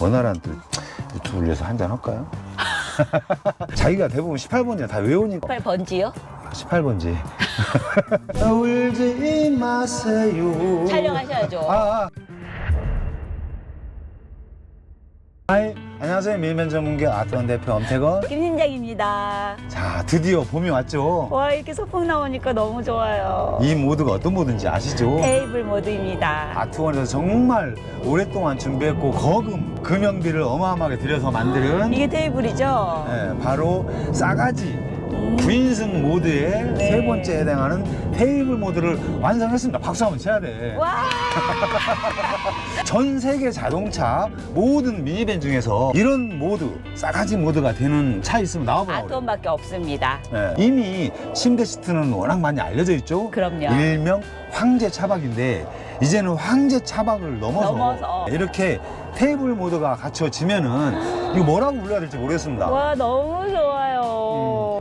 원활한 또 유튜브를 위해서 한잔 할까요? 자기가 대부분 18번이야 다 외우니까 8번지요? 18번지 울지 마세요 촬영하셔야죠. 아, 아. 안녕하세요 밀면 전문가 아트원 대표 엄태건 김신장입니다. 자 드디어 봄이 왔죠 와 이렇게 소풍 나오니까 너무 좋아요. 이 모드가 어떤 모드인지 아시죠? 테이블 모드입니다. 아트원에서 정말 오랫동안 준비했고 거금 금연비를 어마어마하게 들여서 만드는 이게 테이블이죠? 네, 바로 싸가지 음, 9인승 모드의 네. 세 번째 해당하는 테이블 모드를 완성했습니다. 박수 한번 쳐야 돼. 와 전 세계 자동차 모든 미니밴 중에서 이런 모드, 싸가지 모드가 되는 차 있으면 나와보라고. 그래요. 아트원밖에 없습니다. 네, 이미 침대 시트는 워낙 많이 알려져 있죠. 그럼요. 일명 황제 차박인데 이제는 황제 차박을 넘어서, 넘어서. 이렇게 테이블 모드가 갖춰지면은 이거 뭐라고 불러야 될지 모르겠습니다. 와 너무 좋아요.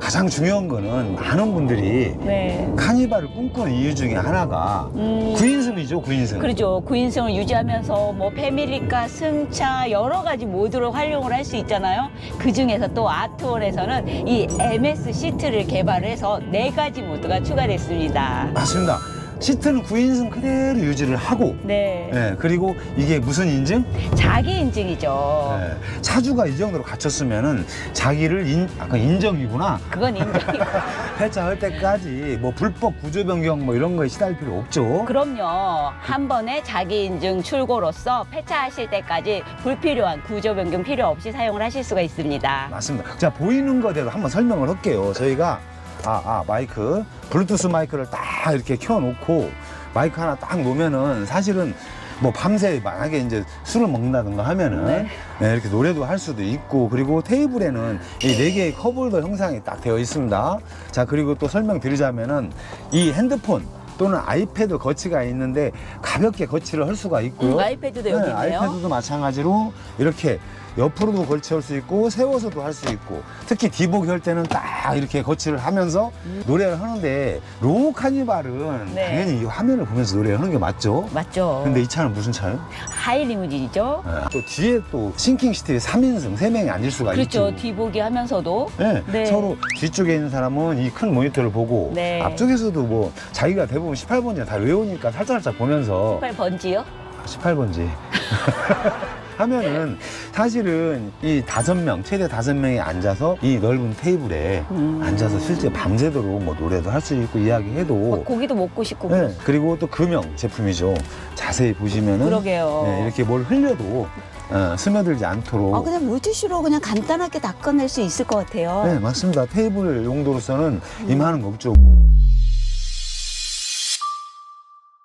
음, 가장 중요한 거는 많은 분들이 네. 카니발을 꿈꾸는 이유 중에 하나가 음, 9인승이죠, 9인승. 그렇죠. 구인승을 유지하면서 뭐 패밀리카, 승차 여러 가지 모드로 활용을 할 수 있잖아요. 그 중에서 또 아트원에서는 이 MS 시트를 개발해서 네 가지 모드가 추가됐습니다. 맞습니다. 시트는 9인승 그대로 유지를 하고, 네. 예, 그리고 이게 무슨 인증? 자기 인증이죠. 예, 차주가 이 정도로 갖췄으면은 자기를 인, 아까 인정이구나. 그건 인정이고. 폐차할 때까지 뭐 불법 구조 변경 뭐 이런 거에 시달릴 필요 없죠. 그럼요. 한 번에 자기 인증 출고로서 폐차하실 때까지 불필요한 구조 변경 필요 없이 사용을 하실 수가 있습니다. 맞습니다. 자, 보이는 거대로 한번 설명을 할게요. 저희가, 아, 아, 마이크, 블루투스 마이크를 딱 이렇게 켜놓고 마이크 하나 딱 놓으면은 사실은 뭐 밤새 만약에 이제 술을 먹는다든가 하면은 네. 네, 이렇게 노래도 할 수도 있고 그리고 테이블에는 이 네 개의 컵홀더 형상이 딱 되어 있습니다. 자, 그리고 또 설명드리자면은 이 핸드폰 또는 아이패드 거치가 있는데 가볍게 거치를 할 수가 있고요. 음, 아이패드도 여기 네, 있네요. 아이패드도 마찬가지로 이렇게 옆으로도 거치할 수 있고 세워서도 할 수 있고 특히 디보기 할 때는 딱 이렇게 거치를 하면서 노래를 하는데 로우 카니발은 음. 네. 당연히 이 화면을 보면서 노래를 하는 게 맞죠. 맞죠? 근데 이 차는 무슨 차예요? 하이 리무진이죠? 네. 또 뒤에 또 싱킹 시트에 3인승, 3명이 앉을 수가 그렇죠. 있죠. 뒤보기 하면서도. 네. 네. 서로 뒤쪽에 있는 사람은 이 큰 모니터를 보고 네. 앞쪽에서도 뭐 자기가 대부분 18번이나 다 외우니까 살짝살짝 보면서 18번지요? 18번지. 하면은 사실은 이 다섯 명 최대 다섯 명이 앉아서 이 넓은 테이블에 음. 앉아서 실제 밤새도록 뭐 노래도 할 수 있고 이야기해도 막 고기도 먹고 싶고. 네, 그리고 또 금형 제품이죠. 자세히 보시면은 그러게요. 네, 이렇게 뭘 흘려도 어, 스며들지 않도록 아, 그냥 물티슈로 그냥 간단하게 닦아낼 수 있을 것 같아요. 네, 맞습니다. 테이블 용도로서는 음. 이만한 거 없죠.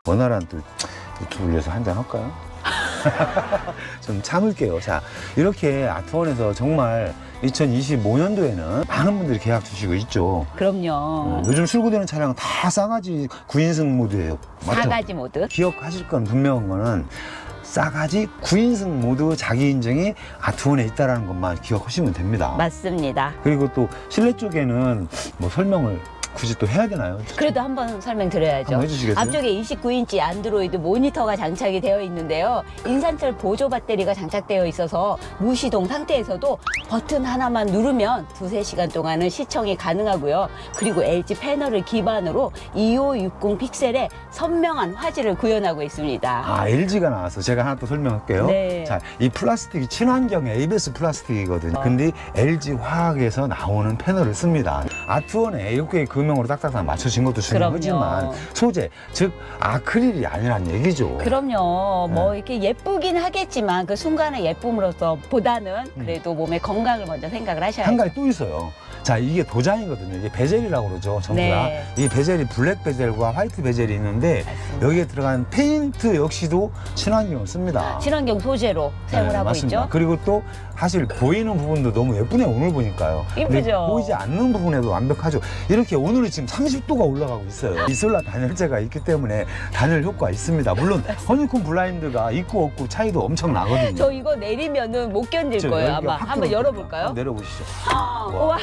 원활한 또 유튜브를 위해서 한잔 할까요? 좀 참을게요. 자, 이렇게 아트원에서 정말 2025년도에는 많은 분들이 계약 주시고 있죠. 그럼요. 어, 요즘 출고되는 차량 다 싸가지 9인승 모드예요. 맞죠? 사가지 모드. 기억하실 건 분명한 거는 싸가지 9인승 모드 자기 인증이 아트원에 있다는 것만 기억하시면 됩니다. 맞습니다. 그리고 또 실내 쪽에는 뭐 설명을 굳이 또 해야 되나요? 그래도 한번 설명드려야죠. 한번 해주시겠어요? 앞쪽에 29인치 안드로이드 모니터가 장착이 되어 있는데요. 인산철 보조 배터리가 장착되어 있어서 무시동 상태에서도 버튼 하나만 누르면 두세 시간 동안은 시청이 가능하고요. 그리고 LG 패널을 기반으로 2560 픽셀의 선명한 화질을 구현하고 있습니다. 아, LG가 나와서 제가 하나 또 설명할게요. 네. 자, 이 플라스틱이 친환경 ABS 플라스틱이거든요. 어. 근데 LG 화학에서 나오는 패널을 씁니다. 아트원에 이렇게 금형으로 딱딱딱 맞춰진 것도 중요하지만 그럼요. 소재, 즉 아크릴이 아니란 얘기죠. 그럼요. 뭐 네. 이렇게 예쁘긴 하겠지만 그 순간의 예쁨으로서 보다는 그래도 몸의 건강을 먼저 생각을 하셔야죠. 음. 한 가지 또 있어요. 자, 이게 도장이거든요. 이게 베젤이라고 그러죠. 전부 네. 다. 이 베젤이 블랙 베젤과 화이트 베젤이 있는데 맞습니다. 여기에 들어간 페인트 역시도 친환경을 씁니다. 친환경 소재로 사용을 네, 하고 맞습니다. 있죠. 그리고 또 사실 보이는 부분도 너무 예쁘네요. 오늘 보니까요. 근데 이쁘죠? 보이지 않는 부분에도 완벽하죠. 이렇게 오늘이 지금 30도가 올라가고 있어요. 이솔라 단열재가 있기 때문에 단열 효과가 있습니다. 물론 허니콤 블라인드가 있고 없고 차이도 엄청 나거든요. 저 이거 내리면은 못 견딜 저 거예요 아마 확 한번 열어볼까요? 내려보시죠. 와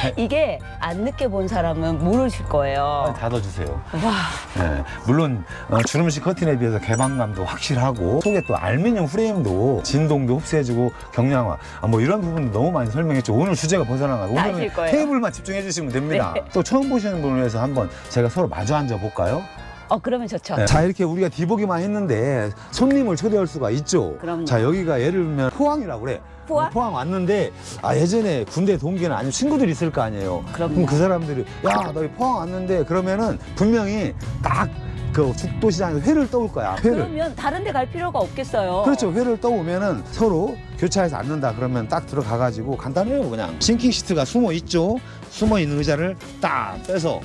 이게 안 늦게 본 사람은 모르실 거예요. 닫아주세요. 와, 네, 물론 어, 주름식 커튼에 비해서 개방감도 확실하고 속에 또 알루미늄 프레임도 진동도 흡수해주고 경량화 아, 뭐 이런 부분도 너무 많이 설명했죠. 오늘 주제가 벗어나가고 오늘은 거예요. 테이블만 집중해 주시면 됩니다. 네. 또 처음 보시는 분을 위해서 한번 제가 서로 마주 앉아 볼까요? 어 그러면 좋죠. 네. 자 이렇게 우리가 뒤보기만 했는데 손님을 초대할 수가 있죠. 그럼요. 자 여기가 예를 들면 포항이라고 그래. 포항? 어, 포항 왔는데 아 예전에 군대 동기나 아니면 친구들이 있을 거 아니에요. 그럼요. 그럼 그 사람들이 야 너 포항 왔는데 그러면은 분명히 딱 그 죽도시장에 회를 떠올 거야. 회를. 그러면 다른 데 갈 필요가 없겠어요. 그렇죠. 회를 떠오면은 서로 교차해서 앉는다 그러면 딱 들어가가지고 간단해요 그냥. 싱킹 시트가 숨어 있죠. 숨어 있는 의자를 딱 빼서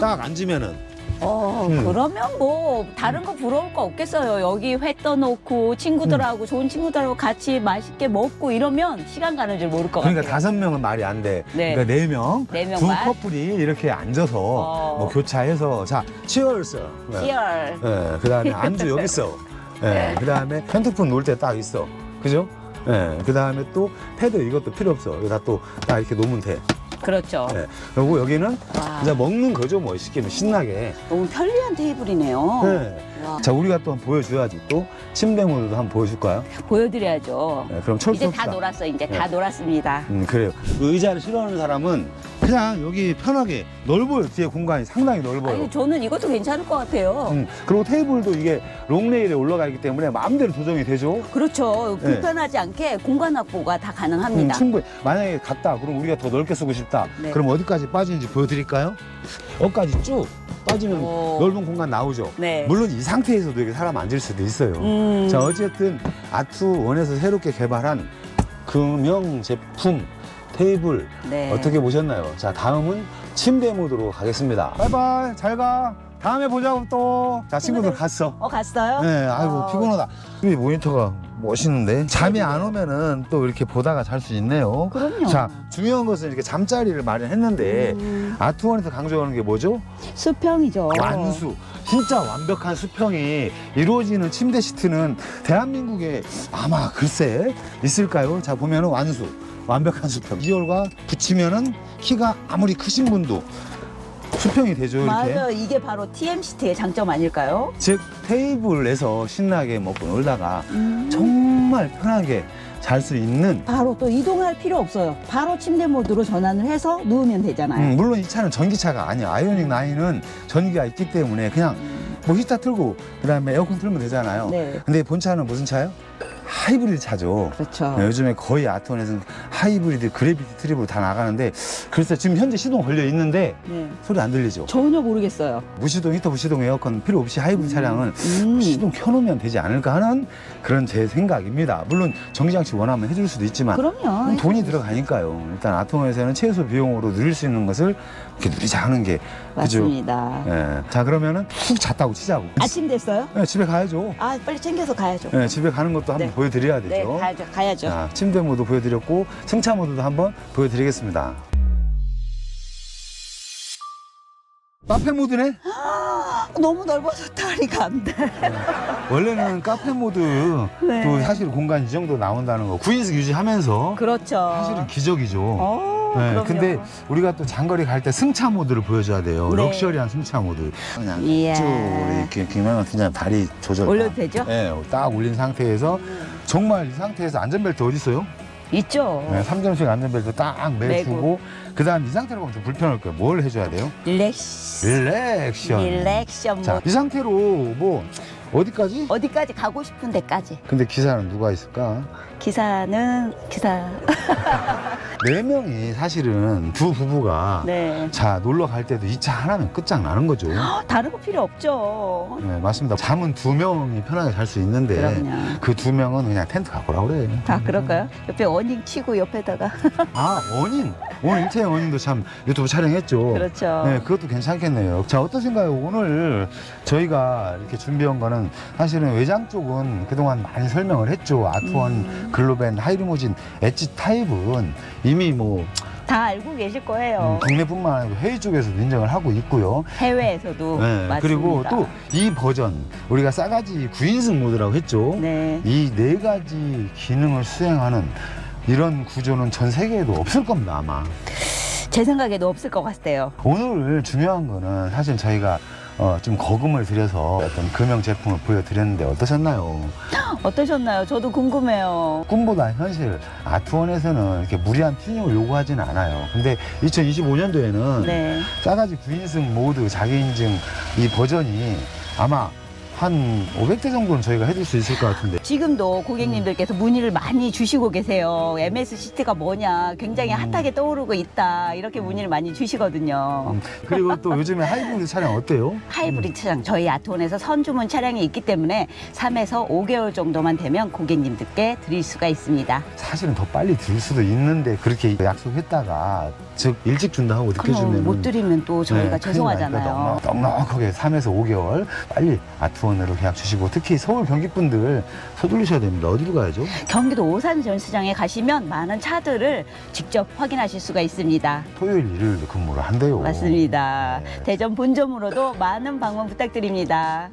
딱 앉으면은 어, 음. 그러면 뭐 다른 거 부러울 거 없겠어요. 여기 회 떠놓고 친구들하고 좋은 친구들하고 같이 맛있게 먹고 이러면 시간 가는 줄 모를 것 그러니까 같아요. 다섯 명은 말이 안 돼. 네. 그러니까 네 명, 네 두 명만. 커플이 이렇게 앉아서 어. 뭐 교차해서 자 치얼스. 네. 치열. 예, 그다음에 안주 여기 있어. 예, 네. 그다음에 핸드폰 놓을 때 딱 있어. 그죠? 예, 그다음에 또 패드 이것도 필요 없어. 여기다 또 딱 이렇게 놓으면 돼. 그렇죠. 예. 그리고 여기는 와, 이제 먹는 거죠, 뭐 시키면 신나게. 너무 편리한 테이블이네요. 예. 와, 자, 우리가 또 한번 보여줘야지. 또 침대 모드도 한번 보여줄까요? 보여드려야죠. 예, 그럼 철수 이제 다 놀았어. 이제 다 놀았습니다. 음, 그래요. 그 의자를 싫어하는 사람은 그냥 여기 편하게 넓어요. 뒤에 공간이 상당히 넓어요. 아니, 저는 이것도 괜찮을 것 같아요. 음, 그리고 테이블도 이게 롱레일에 올라가 있기 때문에 마음대로 조정이 되죠. 그렇죠. 네. 불편하지 않게 공간 확보가 다 음, 가능합니다. 충분히. 만약에 갔다, 그럼 우리가 더 넓게 쓰고 싶 다. 네. 그럼 어디까지 빠지는지 보여드릴까요? 여기까지 쭉 빠지면 오. 넓은 공간 나오죠. 네. 물론 이 상태에서도 이렇게 사람 앉을 수도 있어요. 음, 자, 어쨌든 아투원에서 새롭게 개발한 금형 제품 테이블 네. 어떻게 보셨나요? 자, 다음은 침대 모드로 가겠습니다. 바이바이, 잘 가. 다음에 보자고 또. 자, 친구들 갔어. 어 갔어요? 네, 아이고 어. 피곤하다. 이 모니터가 멋있는데 잠이 안 오면은 또 이렇게 보다가 잘 수 있네요. 그럼요. 자, 중요한 것은 이렇게 잠자리를 마련했는데 음, 아트원에서 강조하는 게 뭐죠? 수평이죠. 완수. 진짜 완벽한 수평이 이루어지는 침대 시트는 대한민국에 아마 글쎄 있을까요? 자 보면은 완수. 완벽한 수평. 2열과 붙이면은 키가 아무리 크신 분도 수평이 되죠 이렇게. 맞아요. 이게 바로 TMCT의 장점 아닐까요? 즉 테이블에서 신나게 먹고 놀다가 음. 정말 편하게 잘 수 있는 바로 또 이동할 필요 없어요. 바로 침대 모드로 전환을 해서 누우면 되잖아요. 음, 물론 이 차는 전기차가 아니야 아이오닉 9은 전기가 있기 때문에 그냥 뭐 히터 틀고 그다음에 에어컨 틀면 되잖아요 네. 근데 본 차는 무슨 차요? 하이브리드 차죠 그렇죠. 네, 요즘에 거의 아트원에서는 하이브리드 그래비티 트립으로 다 나가는데 글쎄 지금 현재 시동 걸려 있는데 네. 소리 안 들리죠 전혀 모르겠어요. 무시동 히터 무시동 에어컨 필요 없이 하이브리드 차량은 음. 시동 켜놓으면 되지 않을까 하는 그런 제 생각입니다. 물론 전기장치 원하면 해줄 수도 있지만 그럼요. 돈이 들어가니까요. 일단 아토모에서는 최소 비용으로 누릴 수 있는 것을 이렇게 누리자 하는 게? 맞습니다. 예. 자 그러면은 푹 잤다고 치자고. 아침 됐어요? 예, 집에 가야죠. 아 빨리 챙겨서 가야죠. 예, 집에 가는 것도 한번 네. 보여드려야 되죠. 네, 가야죠. 가야죠. 자, 침대 모드 보여드렸고 승차 모드도 한번 보여드리겠습니다. 카페 모드네? 너무 넓어서 다리가 안 돼. 원래는 카페 모드 네. 또 사실 공간 이 정도 나온다는 거 9인승 유지하면서 그렇죠. 사실은 기적이죠. 어, 네, 그럼요. 근데 우리가 또 장거리 갈 때 승차 모드를 보여줘야 돼요. 네. 럭셔리한 승차 모드. 그냥 이야. 쭉 이렇게 그냥 그냥 다리 조절. 올려도 되죠? 네, 딱 올린 상태에서 정말 이 상태에서 안전벨트 어디 있어요? 있죠. 네, 3점식 안전벨트 딱 매주고. 그다음 이 상태로 가면 좀 불편할 거예요. 뭘 해줘야 돼요? 릴렉스. 릴렉션. 릴렉션 자. 이 상태로 뭐 어디까지? 어디까지 가고 싶은 데까지. 근데 기사는 누가 있을까? 기사는 기사. 네 명이 사실은 두 부부가 네. 자 놀러 갈 때도 이 차 하나면 끝장나는 거죠. 어, 다른 거 필요 없죠. 네, 맞습니다. 잠은 두 명이 편하게 잘 수 있는데 그럼요. 그 두 명은 그냥 텐트 갖고 오라 그래. 다 그럴까요? 옆에 어닝 치고 옆에다가. 아, 원인. 오늘 일태영 원인도 참 유튜브 촬영했죠. 그렇죠. 네, 그것도 괜찮겠네요. 자, 어떠신가요? 오늘 저희가 이렇게 준비한 거는 사실은 외장 쪽은 그동안 많이 설명을 했죠. 아트원, 음. 글로벤, 하이리무진, 엣지 타입은 이미 뭐 다 알고 계실 거예요. 음, 국내뿐만 아니고 해외 쪽에서도 인정을 하고 있고요. 해외에서도 네, 맞습니다. 그리고 또 이 버전 우리가 싸가지 9인승 모드라고 했죠. 네. 이 네 가지 기능을 수행하는 이런 구조는 전 세계에도 없을 겁니다 아마. 제 생각에도 없을 것 같아요. 오늘 중요한 거는 사실 저희가 어, 좀 거금을 들여서 어떤 금형 제품을 보여드렸는데 어떠셨나요? 어떠셨나요? 저도 궁금해요. 꿈보다 현실 아트원에서는 이렇게 무리한 튜닝을 요구하지는 않아요. 근데 2025년도에는 네. 싸가지 9인승 모드 자기인증 이 버전이 아마 한 500대 정도는 저희가 해줄 수 있을 것 같은데 지금도 고객님들께서 문의를 많이 주시고 계세요. MS 시트가 뭐냐. 굉장히 음. 핫하게 떠오르고 있다. 이렇게 문의를 많이 주시거든요. 음, 그리고 또 요즘에 하이브리드 차량 어때요? 하이브리드 차량 저희 아트원에서 선주문 차량이 있기 때문에 3에서 5개월 정도만 되면 고객님들께 드릴 수가 있습니다. 사실은 더 빨리 들 수도 있는데 그렇게 약속했다가 즉 일찍 준다 하고 늦게 그럼 주면 못 드리면 또 저희가 죄송하잖아요. 넉넉하게 3에서 5개월 빨리 아트원 으로 계약 주시고 특히 서울 경기 분들 서둘르셔야 됩니다. 어디로 가야죠? 경기도 오산 전시장에 가시면 많은 차들을 직접 확인하실 수가 있습니다. 토요일 일요일도 근무를 한대요. 맞습니다. 네. 대전 본점으로도 많은 방문 부탁드립니다.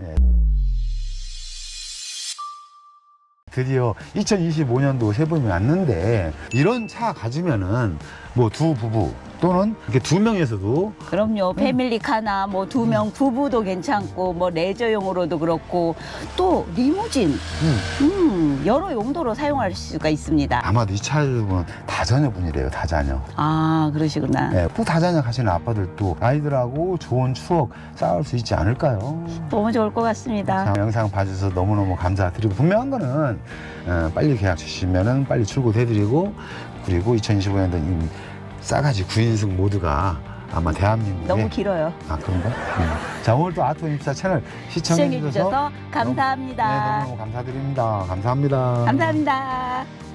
드디어 2025년도 세봄이 왔는데 이런 차 가지면은 뭐 두 부부 또는 이렇게 두 명에서도 그럼요. 패밀리카나 뭐 두 명 부부도 괜찮고 뭐 레저용으로도 그렇고 또 리무진 음, 음, 여러 용도로 사용할 수가 있습니다. 아마도 이 차는 다자녀분이래요. 다자녀. 아 그러시구나. 네, 또 다자녀 가시는 아빠들도 아이들하고 좋은 추억 쌓을 수 있지 않을까요? 너무 좋을 것 같습니다. 자, 영상 봐주셔서 너무너무 감사드리고 분명한 거는 어, 빨리 계약 주시면은 빨리 출고해드리고 그리고 2025년도 이 싸가지 9인승 모두가 아마 대한민국에 너무 길어요. 아 그런가? 음. 자 오늘 또 아토 입사 채널 시청해 시청해 주셔서 주셔서 네, 감사합니다. 너무너무 감사드립니다. 감사합니다. 감사합니다.